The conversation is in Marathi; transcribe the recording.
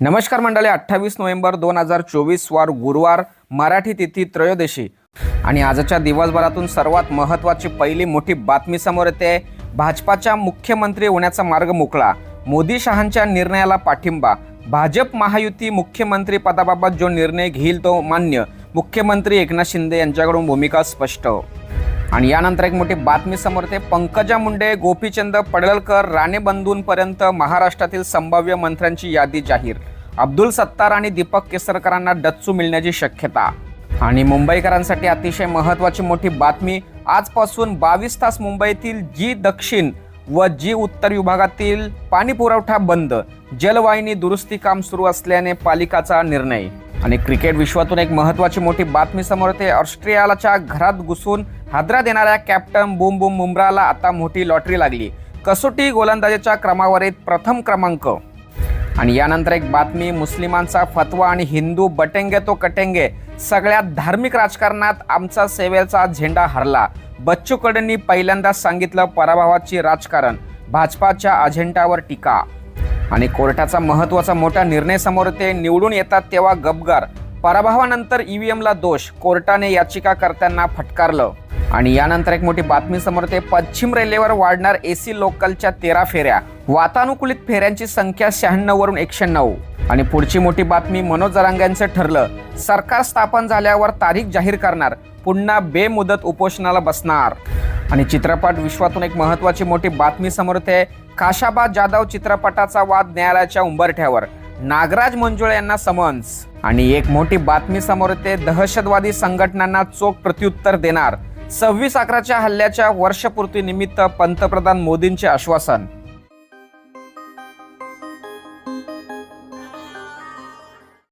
नमस्कार मंडळी अठ्ठावीस नोव्हेंबर दोन हजार चोवीस वार गुरुवार मराठी तिथी त्रयोदशी. आणि आजच्या दिवसभरातून सर्वात महत्त्वाची पहिली मोठी बातमी समोर येते. भाजपाच्या मुख्यमंत्री होण्याचा मार्ग मोकळा. मोदी शहांच्या निर्णयाला पाठिंबा. भाजप महायुती मुख्यमंत्री पदाबाबत जो निर्णय घेईल तो मान्य. मुख्यमंत्री एकनाथ शिंदे यांच्याकडून भूमिका स्पष्ट. आणि यानंतर एक मोठी बातमी समोर येते. पंकजा मुंडे गोपीचंद पडळकर राणे बंधूंपर्यंत महाराष्ट्रातील संभाव्य मंत्र्यांची यादी जाहीर. अब्दुल सत्तार आणि दीपक केसरकरांना डच्चू मिळण्याची शक्यता. आणि मुंबईकरांसाठी अतिशय महत्त्वाची मोठी बातमी आजपासून बावीस तास मुंबईतील जी दक्षिण व जी उत्तर विभागातील पाणी पुरवठा बंद जलवाहिनी दुरुस्ती काम सुरू असल्याने पालिकाचा निर्णय. आणि क्रिकेट विश्वातून एक महत्त्वाची मोठी बातमी समोर येते. ऑस्ट्रेलियाच्या घरात घुसून हादरा देणाऱ्या कॅप्टन बुम बुम बुमराला आता मोठी लॉटरी लागली. कसोटी गोलंदाजीच्या क्रमावरीत प्रथम क्रमांक. आणि यानंतर एक बातमी मुस्लिमांचा फतवा आणि हिंदू बटेंगे तो कटेंगे. सगळ्या धार्मिक राजकारणात आमचा सेवेचा झेंडा हरला. बच्चू कडूंनी पहिल्यांदाच सांगितलं पराभवाची राजकारण. भाजपाच्या अजेंडावर टीका. आणि कोर्टाचा महत्त्वाचा मोठा निर्णय समोर ते निवडून येतात तेव्हा गबगार पराभवानंतर ईव्हीएमला दोष. कोर्टाने याचिकाकर्त्यांना फटकारलं. आणि यानंतर एक मोठी बातमी समोर येते. पश्चिम रेल्वेवर वाढणार एसी लोकलच्या तेरा फेऱ्या. वातानुकूलित फेऱ्यांची संख्या शहाण्णव वरून एकशे नऊ आणि पुढची मोठी बातमी मनोज जरांग्यांचं ठरलं. सरकार स्थापन झाल्यावर तारीख जाहीर करणार. पुन्हा बेमुदत उपोषणाला बसणार. आणि चित्रपट विश्वातून एक महत्वाची मोठी बातमी समोर येते. काशाबा जाधव चित्रपटाचा वाद न्यायालयाच्या उंबरठ्यावर. नागराज मंजुळे यांना समन्स. आणि एक मोठी बातमी समोर येते. दहशतवादी संघटनांना चोख प्रत्युत्तर देणार. सव्वीस अकराच्या हल्ल्याच्या वर्षपूर्ती निमित्त पंतप्रधान मोदींचे आश्वासन.